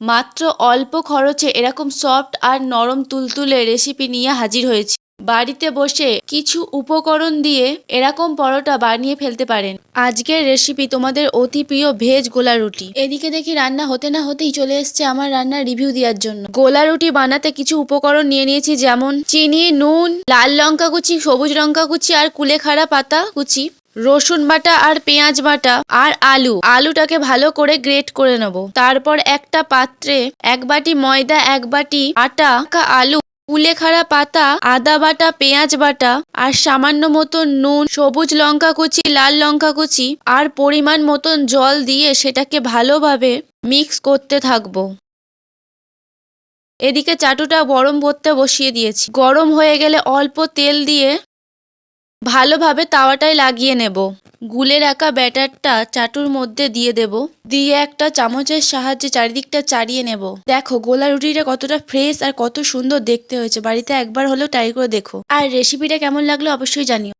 মাত্র অল্প খরচে এরকম সফট আর নরম তুলতুলে রেসিপি নিয়ে হাজির হয়েছি। বাড়িতে বসে কিছু উপকরণ দিয়ে এরকম পরোটা বানিয়ে ফেলতে পারেন। আজকের রেসিপি তোমাদের অতি প্রিয় ভেজ গোলা রুটি। এদিকে দেখি রান্না হতে না হতেই চলে এসছে আমার রান্নার রিভিউ দেওয়ার জন্য। গোলা রুটি বানাতে কিছু উপকরণ নিয়ে নিয়েছি, যেমন চিনি, নুন, লাল লঙ্কা কুচি, সবুজ লঙ্কা কুচি আর কুলেখাড়া পাতা কুচি। রসুন বাটা আর পেঁয়াজ বাটা আর আলু। আলুটাকে ভালো করে গ্রেট করে নেব। তারপর একটা পাত্রে এক বাটি ময়দা, এক বাটি আটা আলু কুলেখাড়া পাতা, আদা বাটা, পেঁয়াজ বাটা আর সামান্য মতন নুন, সবুজ লঙ্কা কুচি, লাল লঙ্কা কুচি আর পরিমাণ মতন জল দিয়ে সেটাকে ভালোভাবে মিক্স করতে থাকব। এদিকে চাটুটা গরম করতে বসিয়ে দিয়েছি। গরম হয়ে গেলে অল্প তেল দিয়ে ভালোভাবে তাওয়াটায় লাগিয়ে নেব। গুলে রাখা ব্যাটারটা চাটুর মধ্যে দিয়ে দেব। দিয়ে একটা চামচের সাহায্যে চারিদিকটা চাড়িয়ে নেব। দেখো, গোলা রুটিটা কতটা ফ্রেশ আর কত সুন্দর দেখতে হয়েছে। বাড়িতে একবার হলেও ট্রাই করে দেখো। আর রেসিপিটা কেমন লাগল অবশ্যই জানিও।